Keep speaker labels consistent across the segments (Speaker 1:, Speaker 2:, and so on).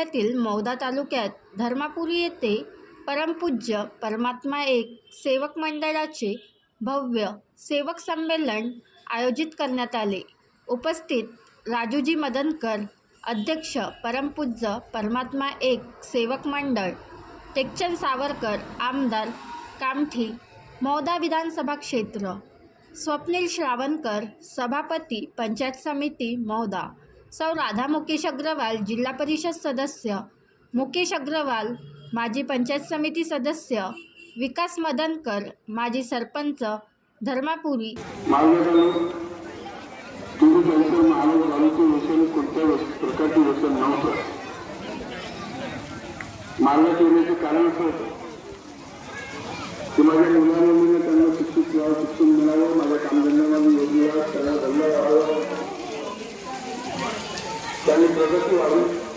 Speaker 1: जिल्ह्यातील मौदा तालुक्यात धर्मापुरी येथे परमपूज्य परमात्मा एक सेवक मंडळाचे भव्य सेवक संमेलन आयोजित करण्यात आले. उपस्थित राजूजी मदनकर अध्यक्ष परमपूज्य परमात्मा एक सेवक मंडळ टेकचंद सावरकर आमदार कामठी मौदा विधानसभा क्षेत्र स्वप्नील श्रावणकर सभापती पंचायत समिती मौदा सौ राधा मुकेश अग्रवाल जिल्हा परिषद सदस्य. मुकेश अग्रवाल माजी पंचायत समिती सदस्य. विकास मदनकर माजी सरपंच. धर्मापुरी.
Speaker 2: मार्गात येण्याचं कारण असं होतं. की माझ्या मुलामुलींना त्यांना शिक्षित व्हावं शिक्षण त्यांनी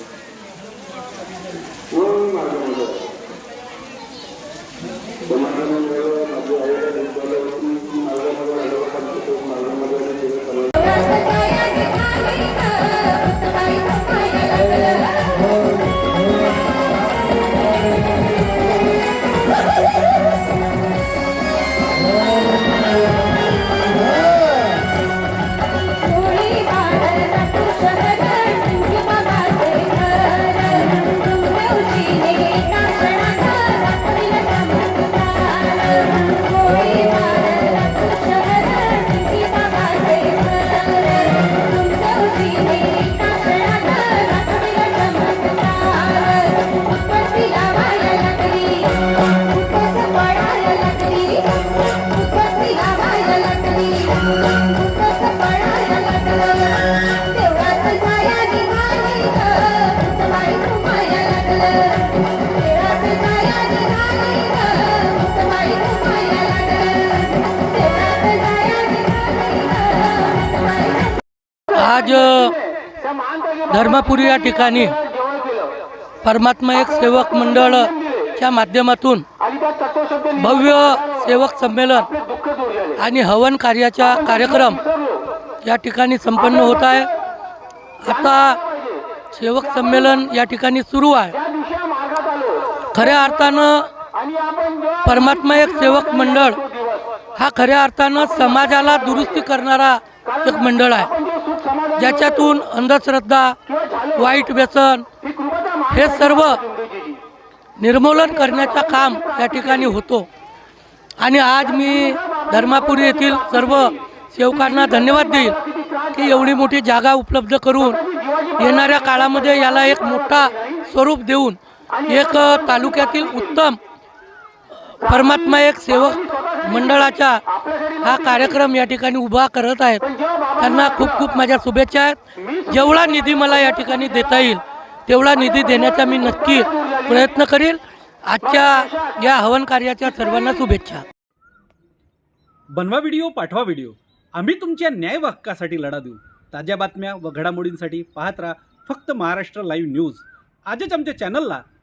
Speaker 3: आज धर्मपुरी या ठिकाणी परमात्मा एक सेवक मंडळच्या माध्यमातून भव्य सेवक संमेलन आणि हवन कार्याचा कार्यक्रम या ठिकाणी संपन्न होत आहे. आता सेवक संमेलन या ठिकाणी सुरू आहे. खऱ्या अर्थानं परमात्मा एक सेवक मंडळ. हा खऱ्या अर्थानं समाजाला दुरुस्ती करणारा एक मंडळ आहे. ज्याच्यातून अंधश्रद्धा वाईट व्यसन हे सर्व निर्मूलन करण्याचा काम या ठिकाणी होतो. आणि आज मी धर्मापुरी येथील सर्व सेवकांना धन्यवाद देईल की एवढी मोठी जागा उपलब्ध करून येणाऱ्या काळामध्ये याला एक मोठा स्वरूप देऊन एक तालुक्यातील उत्तम परमात्मा एक सेवक मंडळाचा हा कार्यक्रम या ठिकाणी उभा करत आहेत. त्यांना खूप खूप माझ्या शुभेच्छा आहेत. जेवढा निधी मला या ठिकाणी देता येईल तेवढा निधी देण्याचा मी नक्की प्रयत्न करील. आजच्या या हवन कार्याच्या सर्वांना शुभेच्छा.
Speaker 4: बनवा व्हिडिओ पाठवा व्हिडिओ. आम्ही तुमच्या न्याय हक्कासाठी लढा देऊ. ताज्या बातम्या व घडामोडींसाठी पाहत राहा फक्त महाराष्ट्र लाईव्ह न्यूज. आजच आमच्या चॅनलला